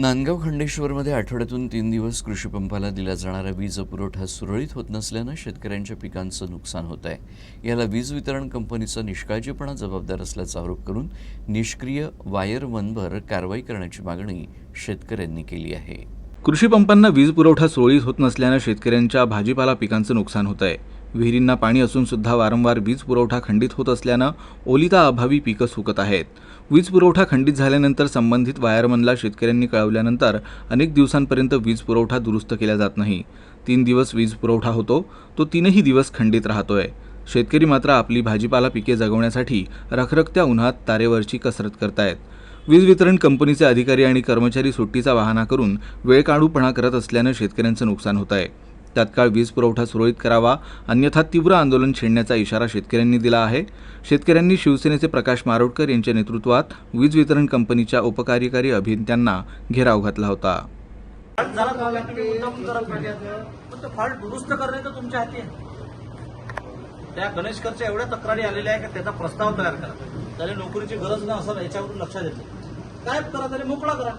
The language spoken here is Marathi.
नांदगाव खंडेश्वरमध्ये आठवड्यातून तीन दिवस कृषी पंपाला दिला जाणारा वीज पुरवठा सुरळीत होत नसल्यानं शेतकऱ्यांच्या पिकांचं नुकसान होत आहे. याला वीज वितरण कंपनीचा निष्काळजीपणा जबाबदार असल्याचा आरोप करून निष्क्रिय वायरमनवर कारवाई करण्याची मागणी शेतकऱ्यांनी केली आहे. कृषी पंपांना वीज पुरवठा सुरळीत होत नसल्यानं शेतकऱ्यांच्या भाजीपाला पिकांचं नुकसान होत आहे. विहिरींना पाणी असून सुद्धा वारंवार वीज पुरवठा खंडित होत असल्यानं ओलिता अभावी पिकं सुकत आहेत. वीज पुरवठा खंडित झाल्यानंतर संबंधित वायरमनला शेतकऱ्यांनी कळवल्यानंतर अनेक दिवसांपर्यंत वीज पुरवठा दुरुस्त केला जात नाही. तीन दिवस वीज पुरवठा होतो तो तीनही दिवस खंडित राहतोय. शेतकरी मात्र आपली भाजीपाला पिके जगवण्यासाठी रखरखत्या उन्हात तारेवरची कसरत करतायत. वीज वितरण कंपनीचे अधिकारी आणि कर्मचारी सुट्टीचा वाहना करून वेळकाढूपणा करत असल्यानं शेतकऱ्यांचं नुकसान होत आहे तात्काळ वीज पुरवठा सुरळीत करावा अन्यथा तीव्र आंदोलन छेडण्याचा इशारा शेतकऱ्यांनी दिला आहे. शेतकऱ्यांनी शिवसेनेचे प्रकाश मारोडकर यांच्या नेतृत्वात वीज वितरण कंपनीच्या उपकार्यकारी अभियंत्यांना घेराव घातला होता. दुरुस्त तुमच्या हाती त्या गणेशकरच्या एवढ्या तक्रारी आलेल्या आहे की त्याचा प्रस्ताव तयार करा. त्याला नोकरीची गरज नाही असं याच्यावरून लक्षात येतं. काय करा त्याला मोकळा करा.